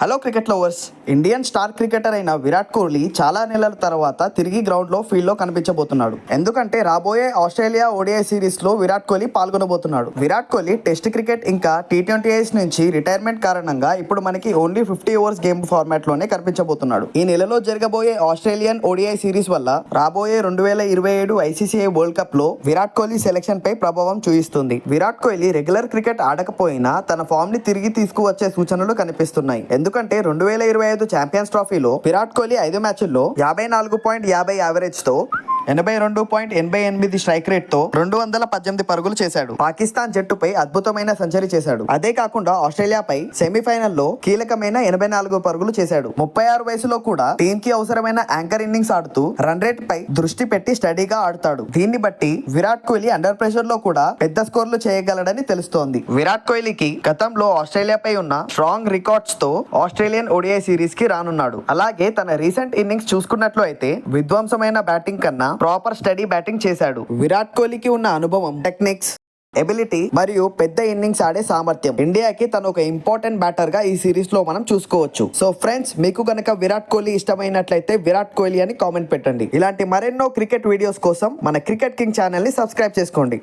Hello cricket lovers Indian star cricketer అయిన విరాట్ కోహ్లీ చాలా నెలల తర్వాత తిరిగి గ్రౌండ్లో ఫీల్డ్లో కనిపించబోతున్నాడు. ఎందుకంటే రాబోయే ఆస్ట్రేలియా ఓడిఐ సిరీస్లో విరాట్ కోహ్లీ పాల్గొనబోతున్నాడు. విరాట్ కోహ్లీ టెస్ట్ క్రికెట్ ఇంకా టీ ట్వంటీ ఐస్ నుంచి రిటైర్మెంట్ కారణంగా ఇప్పుడు మనకి ఓన్లీ ఫిఫ్టీ ఓవర్స్ గేమ్ ఫార్మాట్లోనే కనిపించబోతున్నాడు. ఈ నెలలో జరగబోయే ఆస్ట్రేలియన్ ఓడిఐ సిరీస్ వల్ల రాబోయే రెండు వేల ఇరవై ఏడు ఐసీసీఐ వరల్డ్ కప్లో విరాట్ కోహ్లీ సెలక్షన్పై ప్రభావం చూయిస్తుంది విరాట్ కోహ్లీ రెగ్యులర్ క్రికెట్ ఆడకపోయినా తన ఫామ్ని తిరిగి తీసుకువచ్చే సూచనలు కనిపిస్తున్నాయి. ఎందుకంటే రెండు వేల ఇరవై ఐదు ఛాంపియన్స్ ట్రోఫీలో విరాట్ కోహ్లీ ఐదు మ్యాచ్ల్లో యాభై నాలుగు పాయింట్ యాభై యావరేజ్తో ఎనభై రెండు పాయింట్ ఎనభై ఎనిమిది స్ట్రైక్ రేట్తో రెండు వందల పద్దెనిమిది పరుగులు చేశాడు. పాకిస్తాన్ జట్టుపై అద్భుతమైన సెంచరీ చేశాడు. అదే కాకుండా ఆస్ట్రేలియాపై సెమీఫైనల్లో కీలకమైన ఎనభై నాలుగు పరుగులు చేశాడు. ముప్పై ఆరు వయసులో కూడా టీమ్కి అవసరమైన యాంకర్ ఇన్నింగ్స్ ఆడుతూ రన్ రేట్ పై దృష్టి పెట్టి స్టడీగా ఆడుతాడు. దీన్ని బట్టి విరాట్ కోహ్లీ అండర్ ప్రెషర్లో కూడా పెద్ద స్కోర్లు చేయగలడని తెలుస్తోంది. విరాట్ కోహ్లీకి గతంలో ఆస్ట్రేలియాపై ఉన్న స్ట్రాంగ్ రికార్డ్స్తో ఆస్ట్రేలియన్ ఒడిఐ సిరీస్కి రానున్నాడు. అలాగే తన రీసెంట్ ఇన్నింగ్స్ చూసుకున్నట్లు అయితే విధ్వంసమైన బ్యాటింగ్ కన్నా ప్రాపర్ స్టడీ బ్యాటింగ్ చేశాడు. విరాట్ కోహ్లీకి ఉన్న అనుభవం టెక్నిక్స్ ఎబిలిటీ మరియు పెద్ద ఇన్నింగ్స్ ఆడే సామర్థ్యం. ఇండియాకి తను ఒక ఇంపార్టెంట్ బ్యాటర్గా ఈ సిరీస్లో మనం చూసుకోవచ్చు. సో ఫ్రెండ్స్ మీకు గనక విరాట్ కోహ్లీ ఇష్టమైనట్లయితే విరాట్ కోహ్లీ అని కామెంట్ పెట్టండి. ఇలాంటి మరెన్నో క్రికెట్ వీడియోస్ కోసం మన క్రికెట్ కింగ్ ఛానల్ని సబ్స్క్రైబ్ చేసుకోండి.